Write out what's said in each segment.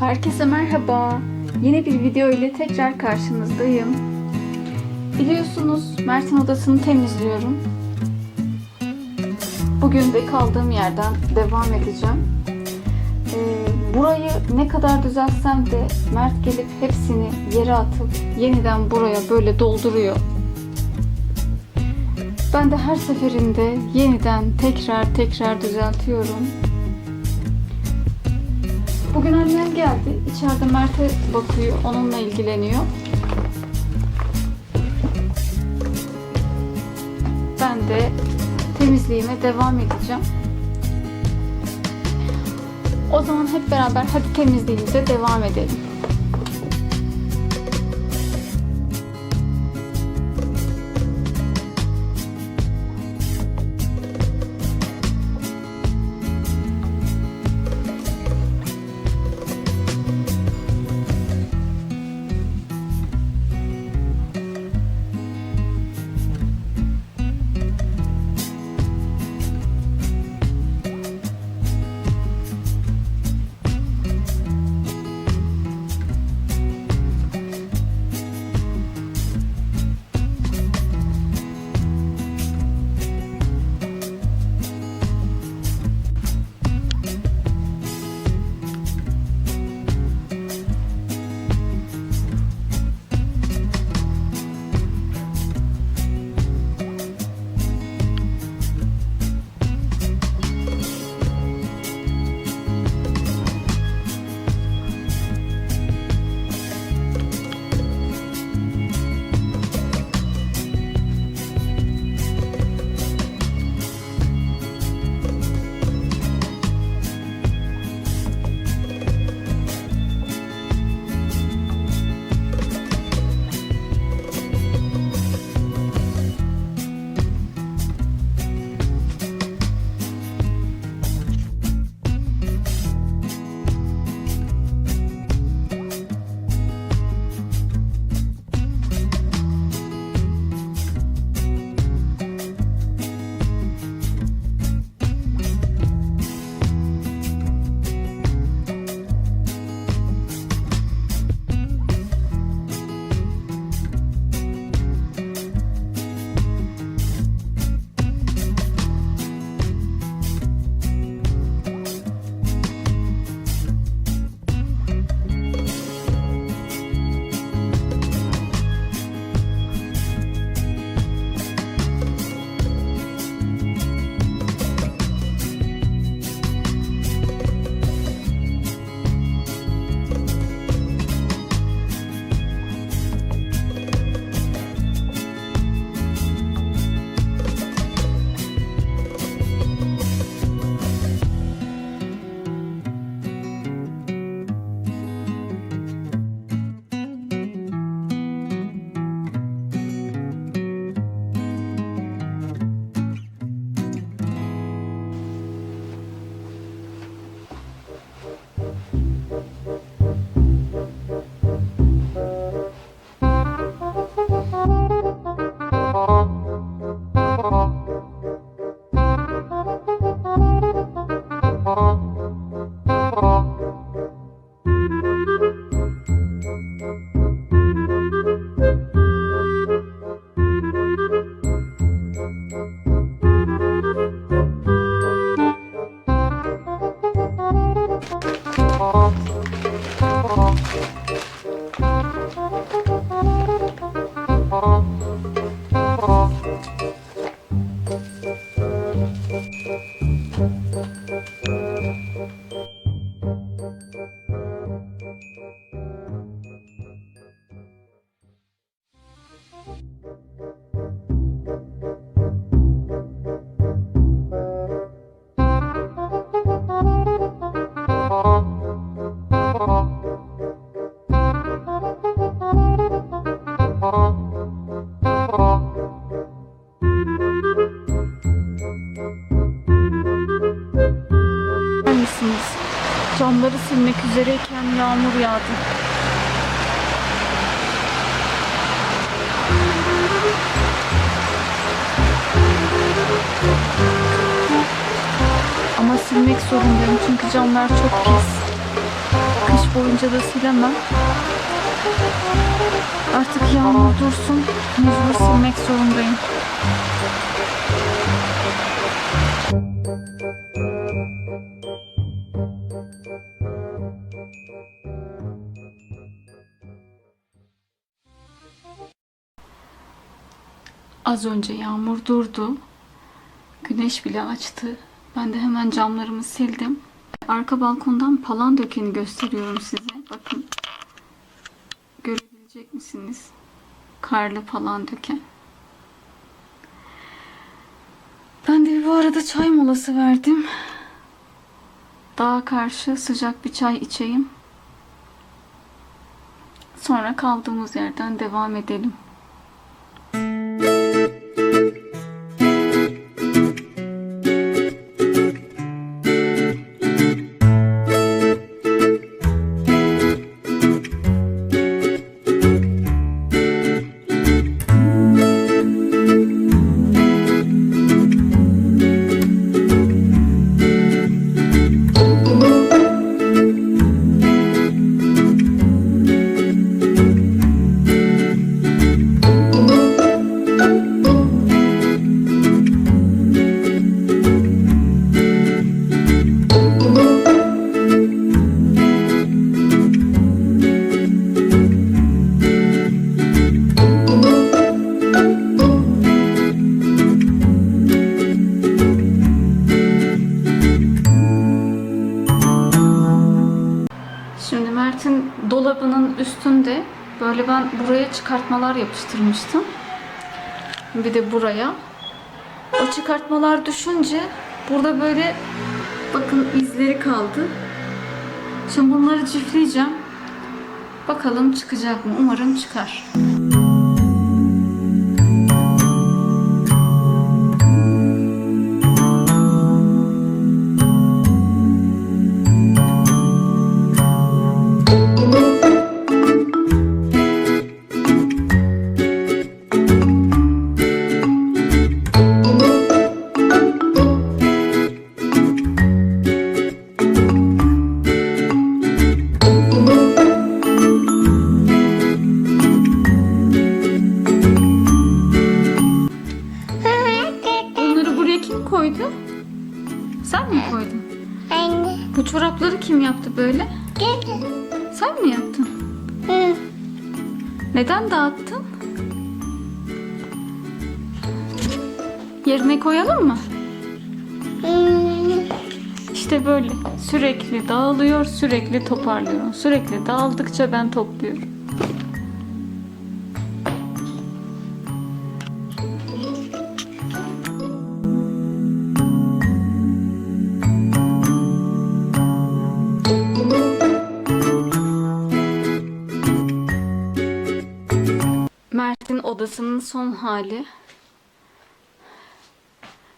Herkese merhaba. Yeni bir video ile tekrar karşınızdayım. Biliyorsunuz Mert'in odasını temizliyorum. Bugün de kaldığım yerden devam edeceğim. Ee, burayı ne kadar düzeltsem de Mert gelip hepsini yere atıp yeniden buraya böyle dolduruyor. Ben de her seferinde yeniden tekrar tekrar düzeltiyorum. Bugün annem geldi. İçeride Mert'e bakıyor. Onunla ilgileniyor. Ben de temizliğime devam edeceğim. O zaman hep beraber hadi temizliğimize devam edelim. Camları silmek üzereyken yağmur yağdı. Ama silmek zorundayım çünkü camlar çok pis. Kış boyunca da silemem. Artık yağmur dursun. Mecbur silmek zorundayım. Az önce yağmur durdu. Güneş bile açtı. Ben de hemen camlarımı sildim. Arka balkondan palan dökeni gösteriyorum size. Bakın. Görebilecek misiniz? Karlı palan döken. Ben de bu arada çay molası verdim. Dağa karşı sıcak bir çay içeyim. Sonra kaldığımız yerden devam edelim. Dolabının üstünde böyle ben buraya çıkartmalar yapıştırmıştım. Bir de buraya. O çıkartmalar düşünce burada böyle bakın izleri kaldı. Şimdi bunları çiftleyeceğim. Bakalım çıkacak mı? Umarım çıkar. Bunları kim yaptı böyle? Sen mi yaptın? Hı. Neden dağıttın? Yerine koyalım mı? İşte böyle sürekli dağılıyor, sürekli toparlıyorum. Sürekli dağıldıkça ben topluyorum. Odasının son hali.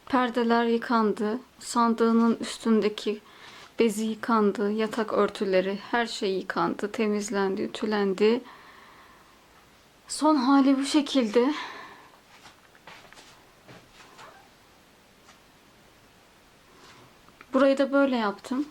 Perdeler yıkandı. Sandığının üstündeki bezi yıkandı. Yatak örtüleri, her şey yıkandı. Temizlendi, ütülendi. Son hali bu şekilde. Burayı da böyle yaptım.